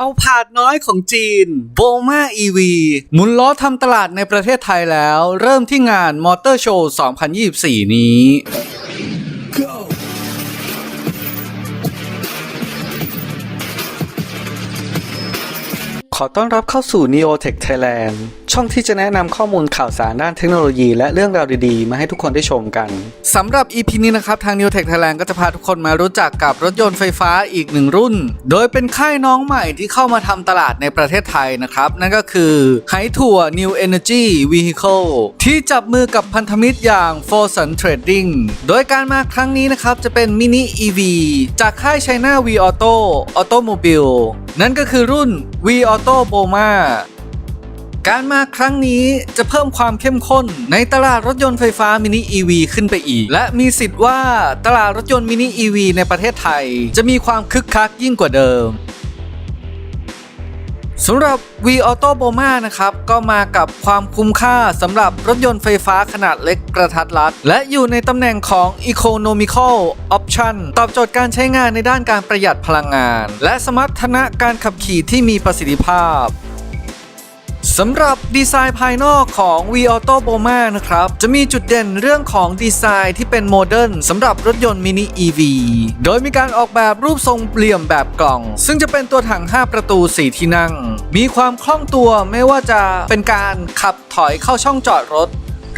เอาผาดน้อยของจีนโบมาอีวีหมุนล้อทำตลาดในประเทศไทยแล้ว เริ่มที่งานมอเตอร์โชว์ 2024 นี้ ขอต้อนรับเข้าสู่ Neotech Thailand ช่องที่จะแนะนำข้อมูลข่าวสารด้านเทคโนโลยี และเรื่องราวดีๆ มาให้ทุกคนได้ชมกันสำหรับ EP นี้นะครับ ทาง Neotech Thailand ก็จะพาทุกคนมารู้จักกับรถยนต์ไฟฟ้าอีกหนึ่งรุ่น โดยเป็นค่ายน้องใหม่ที่เข้ามาทำตลาดในประเทศไทยนะครับ นั่นก็คือไฮทัว New Energy Vehicle ที่จับมือกับพันธมิตรอย่าง f o r s u n Trading โดยการมาครั้งนี้นะครับจะเป็นมินิ EV จากค่าย China V Auto Automobile นั่นก็คือรุ่น V Auto ตโบมาการมาครั้งนี้จะเพิ่มความเข้มข้นในตลาดรถยนต์ไฟฟ้ามินิ EV ขึ้นไปอีก และมีสิทธิ์ว่าตลาดรถยนต์มินิ EV ในประเทศไทย จะมีความคึกคักยิ่งกว่าเดิม สำหรับ V Auto Boma นะครับ ก็มากับความคุ้มค่าสำหรับรถยนต์ไฟฟ้าขนาดเล็กกระทัดรัด และอยู่ในตำแหน่งของ Economical Option ตอบโจทย์การใช้งานในด้านการประหยัดพลังงาน และสมรรถนะการขับขี่ที่มีประสิทธิภาพ สำหรับดีไซน์ภายนอกของ V Auto Boma นะครับ จะมีจุดเด่นเรื่องของดีไซน์ที่เป็นโมเดิร์นสำหรับรถยนต์มินิ EV โดยมีการออกแบบรูปทรงเหลี่ยมแบบกล่อง ซึ่งจะเป็นตัวถัง 5 ประตู 4 ที่นั่ง มีความคล่องตัวไม่ว่าจะเป็นการขับถอยเข้าช่องจอดรถ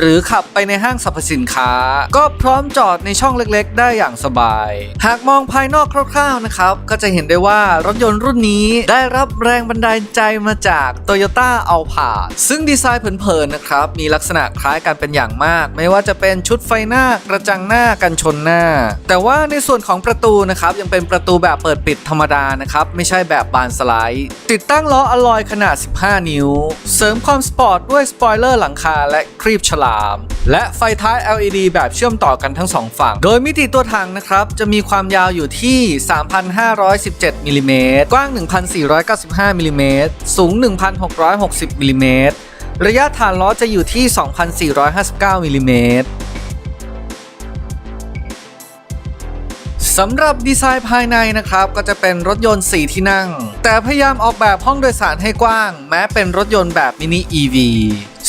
หรือขับไปในห้างสรรพสินค้า ก็พร้อมจอดในช่องเล็กๆ ได้อย่างสบาย หากมองภายนอกคร่าวๆนะครับ ก็จะเห็นได้ว่ารถยนต์รุ่นนี้ได้รับแรงบันดาลใจมาจาก Toyota a l p a ซึ่งดีไซน์เผินๆนะครับ มีลักษณะคล้ายกันเป็นอย่างมาก ไม่ว่าจะเป็นชุดไฟหน้ากระจังหน้ากันชนหน้า แต่ว่าในส่วนของประตูนะครับยังเป็นประตูแบบเปิดปิดธรรมดานะครับไม่ใช่แบบบานสไลด์ ติดตั้งล้ออลลอยขนาด 15 นิ้ว เสริมความสปอร์ตด้วยสปอยเลอร์หลังคาและครีบฉลาม และไฟท้าย LED แบบเชื่อมต่อกันทั้งสองฝั่ง โดยมิติตัวถังนะครับ จะมีความยาวอยู่ที่ 3,517มิลลิเมตรกว้าง 1,495มิลลิเมตรสูง 1,660มิลลิเมตรระยะฐานล้อจะอยู่ที่ 2,459มิลลิเมตรสำหรับดีไซน์ภายในนะครับ ก็จะเป็นรถยนต์ 4 ที่นั่ง แต่พยายามออกแบบห้องโดยสารให้กว้าง แม้เป็นรถยนต์แบบมินิ EV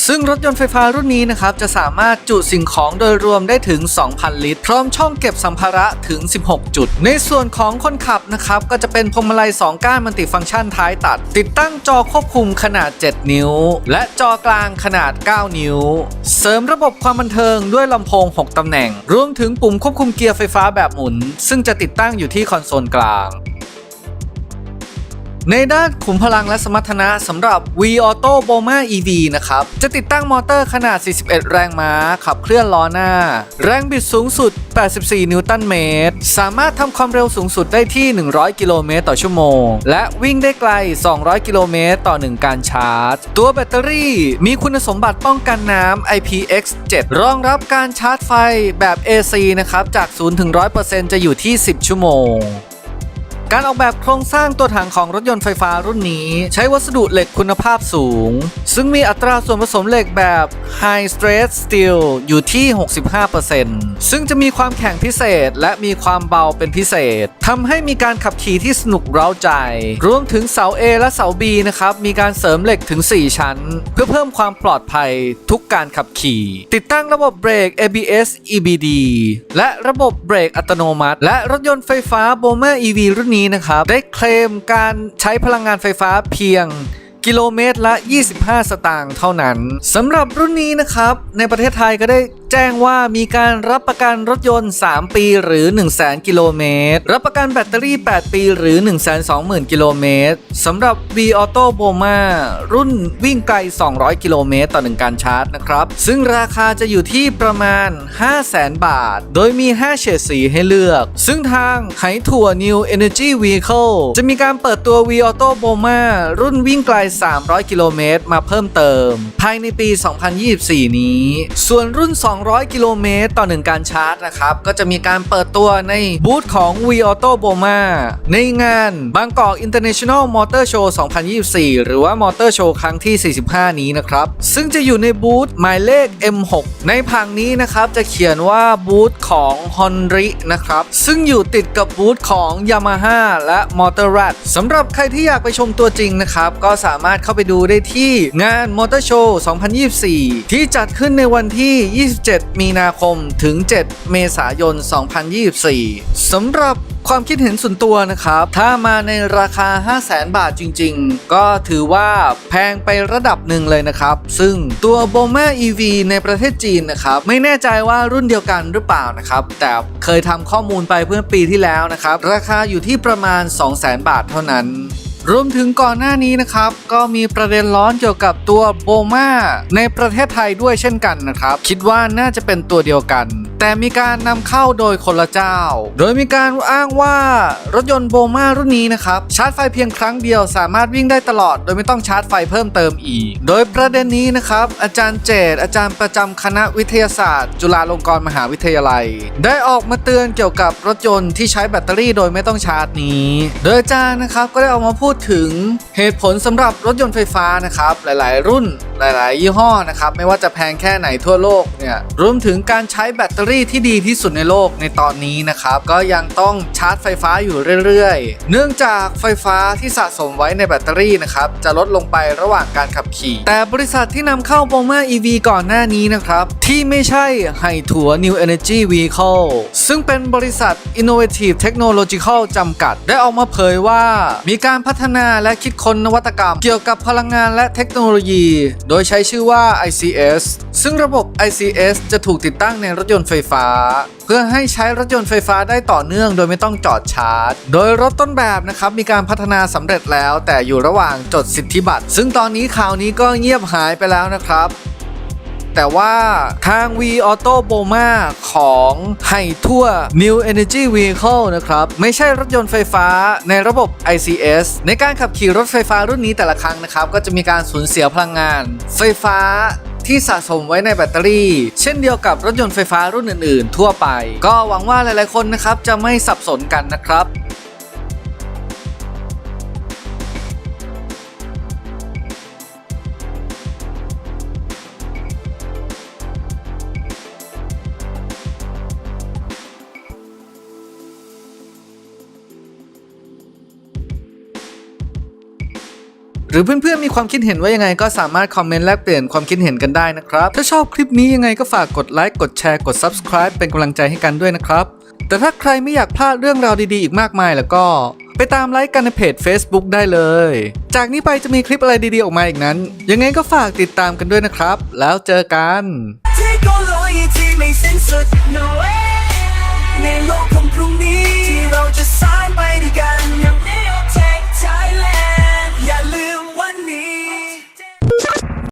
ซึ่งรถยนต์ไฟฟ้ารุ่นนี้นะครับจะสามารถจุสิ่งของโดยรวมได้ถึง 2,000 ลิตร พร้อมช่องเก็บสัมภาระถึง 16 จุด ในส่วนของคนขับนะครับก็จะเป็นพวงมาลัย 2 ก้านมัลติฟังก์ชันท้ายตัด ติดตั้งจอควบคุมขนาด 7 นิ้ว และจอกลางขนาด 9 นิ้ว เสริมระบบความบันเทิงด้วยลำโพง 6 ตำแหน่ง รวมถึงปุ่มควบคุมเกียร์ไฟฟ้าแบบหมุน ซึ่งจะติดตั้งอยู่ที่คอนโซลกลาง ในด้านขุมพลังและสมรรถนะสำหรับ V Auto Boma EV นะครับ จะติดตั้งมอเตอร์ขนาด 41 แรงม้า ขับเคลื่อนล้อหน้า แรงบิดสูงสุด 84 นิวตันเมตร สามารถทำความเร็วสูงสุดได้ที่ 100 กิโลเมตรต่อชั่วโมง และวิ่งได้ไกล 200 กิโลเมตรต่อ 1 การชาร์จ ตัวแบตเตอรี่มีคุณสมบัติป้องกันน้ำ IPX7 รองรับการชาร์จไฟแบบ AC นะครับ จาก 0 ถึง 100%จะอยู่ที่ 10 ชั่วโมง การออกแบบโครงสร้างตัวถังของรถยนต์ไฟฟ้ารุ่นนี้ ใช้วัสดุเหล็กคุณภาพสูง ซึ่งมีอัตราส่วนผสมเหล็กแบบ High Stress Steel อยู่ที่ 65%ซึ่งจะมีความแข็งพิเศษและมีความเบาเป็นพิเศษทำให้มีการขับขี่ที่สนุกเร้าใจ รวมถึงเสา A และเสา B นะครับ มีการเสริมเหล็กถึง 4 ชั้น เพื่อเพิ่มความปลอดภัยทุกการขับขี่ ติดตั้งระบบเบรก ABS EBD และระบบเบรกอัตโนมัติ และรถยนต์ไฟฟ้า Boma EV รุ่นนี้นะครับ ได้เคลมการใช้พลังงานไฟฟ้าเพียง กิโลเมตรละ 25 สตางค์เท่านั้นสำหรับรุ่นนี้นะครับ ในประเทศไทยก็ได้ แจ้งว่ามีการรับประกันรถยนต์ 3 ปีหรือ1 0 0 0 0 0 กิโลเมตร รับประกันแบตเตอรี่ 8 ปีหรือ 1 2 0 0 0 0 กิโลเมตรสำหรับ V Auto Boma รุ่นวิ่งไกล 200 กิโลเมตรต่อ 1 การชาร์จนะครับ ซึ่งราคาจะอยู่ที่ประมาณ 500,000 บาท โดยมี 5 เฉดสีให้เลือก ซึ่งทางไหถั่ว New Energy Vehicle จะมีการเปิดตัว V Auto Boma รุ่นวิ่งไกล 300 กิโลเมตรมาเพิ่มเติม ภายในปี 2024 นี้ ส่วนรุ่น 2 200 กิโลเมตรต่อ 1 การชาร์จนะครับ ก็จะมีการเปิดตัวในบูธของ V Auto Boma ในงานบางกอก International Motor Show 2024 หรือว่า Motor Show ครั้งที่ 45 นี้นะครับ ซึ่งจะอยู่ในบูธหมายเลข M6 ในผังนี้นะครับ จะเขียนว่าบูธของ Honri นะครับ ซึ่งอยู่ติดกับบูธของ Yamaha และ Motorrad สำหรับใครที่อยากไปชมตัวจริงนะครับ ก็สามารถเข้าไปดูได้ที่งาน Motor Show 2024 ที่จัดขึ้นในวันที่ 27 7 มีนาคมถึง 7 เมษายน 2024 สำหรับความคิดเห็นส่วนตัวนะครับ ถ้ามาในราคา 500,000บาทจริงๆ ก็ถือว่าแพงไประดับหนึ่งเลยนะครับ ซึ่งตัว b o m a EV ในประเทศจีนนะครับ ไม่แน่ใจว่ารุ่นเดียวกันหรือเปล่านะครับ แต่เคยทำข้อมูลไปเพื่อปีที่แล้วนะครับ ราคาอยู่ที่ประมาณ 200,000บาทเท่านั้น รวมถึงก่อนหน้านี้นะครับ ก็มีประเด็นร้อนเกี่ยวกับตัวโบมาในประเทศไทยด้วยเช่นกันนะครับ คิดว่าน่าจะเป็นตัวเดียวกัน แต่มีการนำเข้าโดยคนละเจ้า โดยมีการอ้างว่ารถยนต์โบมารุ่นนี้นะครับชาร์จไฟเพียงครั้งเดียวสามารถวิ่งได้ตลอด โดยไม่ต้องชาร์จไฟเพิ่มเติมอีก โดยประเด็นนี้นะครับอาจารย์เจตอาจารย์ประจำคณะวิทยาศาสตร์ จุฬาลงกรณ์มหาวิทยาลัย ได้ออกมาเตือนเกี่ยวกับรถยนต์ที่ใช้แบตเตอรี่โดยไม่ต้องชาร์จนี้ โดยอาจารย์นะครับก็ได้ออกมาพูดถึงเหตุผลสำหรับรถยนต์ไฟฟ้านะครับหลาย ๆ รุ่น หลาย ๆ ยี่ห้อนะครับ ไม่ว่าจะแพงแค่ไหนทั่วโลกเนี่ยรวมถึงการใช้แบตเตอรี่ที่ดีที่สุดในโลกในตอนนี้นะครับ ก็ยังต้องชาร์จไฟฟ้าอยู่เรื่อย ๆ เนื่องจากไฟฟ้าที่สะสมไว้ในแบตเตอรี่นะครับจะลดลงไประหว่างการขับขี่ แต่บริษัทที่นำเข้าโบมา EV ก่อนหน้านี้นะครับ ที่ไม่ใช่ไฮถัว New Energy Vehicle ซึ่งเป็นบริษัท Innovative Technological จำกัด ได้ออกมาเผยว่า มีการพัฒนาและคิดค้นนวัตกรรม เกี่ยวกับพลังงานและเทคโนโลยีโดยใช้ชื่อว่า ICS ซึ่งระบบ ICS จะถูกติดตั้งในรถยนต์ไฟฟ้า เพื่อให้ใช้รถยนต์ไฟฟ้าได้ต่อเนื่องโดยไม่ต้องจอดชาร์จ โดยรถต้นแบบนะครับมีการพัฒนาสำเร็จแล้ว แต่อยู่ระหว่างจดสิทธิบัตร ซึ่งตอนนี้ข่าวนี้ก็เงียบหายไปแล้วนะครับ แต่ว่าทาง V Auto Boma ของไฮทั่ว New Energy Vehicle นะครับ ไม่ใช่รถยนต์ไฟฟ้าในระบบ ICS ในการขับขี่รถไฟฟ้ารุ่นนี้แต่ละครั้งนะครับ ก็จะมีการสูญเสียพลังงาน ไฟฟ้าที่สะสมไว้ในแบตเตอรี่ เช่นเดียวกับรถยนต์ไฟฟ้ารุ่นอื่น ๆ ทั่วไป ก็หวังว่าหลาย ๆ คนนะครับจะไม่สับสนกันนะครับ หรือเพื่อนๆมีความคิดเห็นว่ายังไงก็สามารถคอมเมนต์แลกเปลี่ยนความคิดเห็นกันได้นะครับ ถ้าชอบคลิปนี้ยังไงก็ฝากกดไลค์กดแชร์กด Subscribe เป็นกำลังใจให้กันด้วยนะครับ แต่ถ้าใครไม่อยากพลาดเรื่องราวดีๆอีกมากมายแล้วก็ ไปตามไลค์กันในเพจ Facebook ได้เลย จากนี้ไปจะมีคลิปอะไรดีๆออกมาอีกนั้น ยังไงก็ฝากติดตามกันด้วยนะครับ แล้วเจอกันเทคโนโลยีที่ไม่สิ้นสุด no way ในโลกของพรุ่งนี้ที่เราจะสร้างไปด้วยกัน